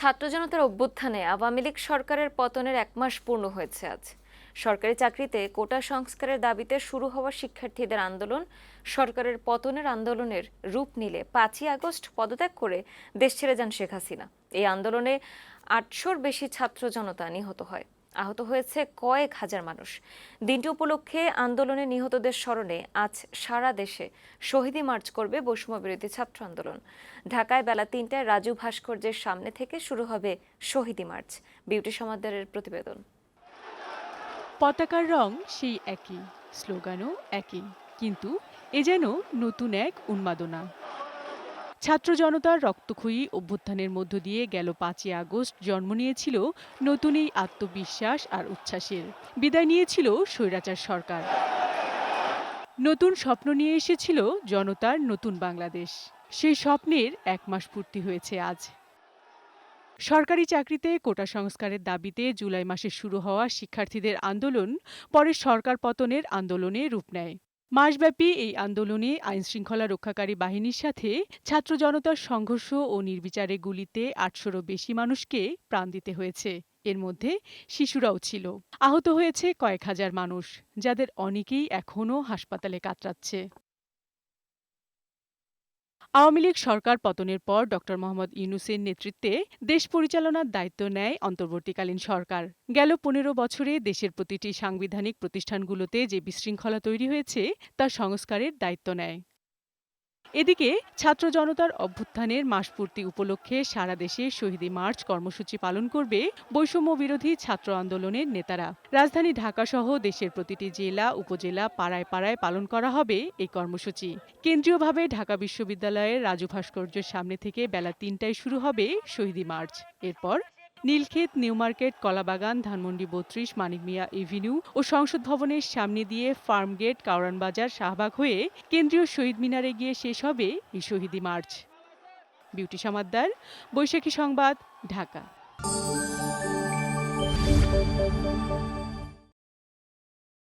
ছাত্র জনতার অভ্যুত্থানে আওয়ামী লীগ সরকারের পতনের এক মাস পূর্ণ হয়েছে আজ। সরকারি চাকরিতে কোটা সংস্কারের দাবিতে শুরু হওয়া শিক্ষার্থীদের আন্দোলন, সরকারের পতনের আন্দোলনের রূপ নিলে পাঁচই আগস্ট পদত্যাগ করে দেশ ছেড়ে যান শেখ হাসিনা। এই আন্দোলনে আটশোর বেশি ছাত্র জনতা নিহত হয়। আহত হয়েছে কয়েক হাজার মানুষ। দিনটি উপলক্ষে আন্দোলনে নিহতদের স্মরণে আজ সারা দেশে শহীদী মার্চ করবে বৈষম্য বিরোধী ছাত্র আন্দোলন। ঢাকায় বেলা তিনটায় রাজু ভাস্কর্যের সামনে থেকে শুরু হবে শহীদী মার্চ। বিউটি সমাদারের প্রতিবেদন। পতাকার রং সেই একই, স্লোগানও একই, কিন্তু এ যেন নতুন এক উন্মাদনা। ছাত্র জনতার রক্তক্ষয়ী অভ্যুত্থানের মধ্য দিয়ে গেল পাঁচই আগস্ট, জন্ম নিয়েছিল নতুন এই আত্মবিশ্বাস আর উচ্ছ্বাসের। বিদায় নিয়েছিল স্বৈরাচার সরকার। নতুন স্বপ্ন নিয়ে এসেছিল জনতার নতুন বাংলাদেশ। সেই স্বপ্নের এক মাস পূর্তি হয়েছে আজ। সরকারি চাকরিতে কোটা সংস্কারের দাবিতে জুলাই মাসে শুরু হওয়া শিক্ষার্থীদের আন্দোলন পরে সরকার পতনের আন্দোলনে রূপ নেয়। মাসব্যাপী এই আন্দোলনে আইনশৃঙ্খলা রক্ষাকারী বাহিনীর সাথে ছাত্র জনতার সংঘর্ষ ও নির্বিচারে গুলিতে আটশোরও বেশি মানুষকে প্রাণ দিতে হয়েছে। এর মধ্যে শিশুরাও ছিল। আহত হয়েছে কয়েক হাজার মানুষ, যাদের অনেকেই এখনও হাসপাতালে কাতরাচ্ছে। আওয়ামী লীগ সরকার পতনের পর ড. মোহাম্মদ ইউনুসের নেতৃত্বে দেশ পরিচালনার দায়িত্ব নেয় অন্তর্বর্তীকালীন সরকার। গেল পনেরো বছরে দেশের প্রতিটি সাংবিধানিক প্রতিষ্ঠানগুলোতে যে বিশৃঙ্খলা তৈরি হয়েছে, তা সংস্কারের দায়িত্ব নেয়। এদিকে ছাত্র জনতার অভ্যুত্থানের মাসপূর্তি উপলক্ষে সারা দেশে শহীদী মার্চ কর্মসূচি পালন করবে বৈষম্য বিরোধী ছাত্র আন্দোলনের নেতারা। রাজধানী ঢাকাসহ দেশের প্রতিটি জেলা, উপজেলা পাড়ায় পাড়ায় পালন করা হবে এই কর্মসূচি। কেন্দ্রীয়ভাবে ঢাকা বিশ্ববিদ্যালয়ের রাজু ভাস্কর্যের সামনে থেকে বেলা তিনটায় শুরু হবে শহীদী মার্চ। এরপর নীলক্ষেত নিউমার্কেট কলাবাগান, ধানমন্ডি বত্রিশ, মানিক মিয়া এভিনিউ ও সংসদ ভবনের সামনে দিয়ে ফার্মগেট কাউরান বাজার শাহবাগ হয়ে কেন্দ্রীয় শহীদ মিনারে গিয়ে শেষ হবে এই শহীদি মার্চ। বিউটি সমাদ্দার, বৈশাখী সংবাদ, ঢাকা।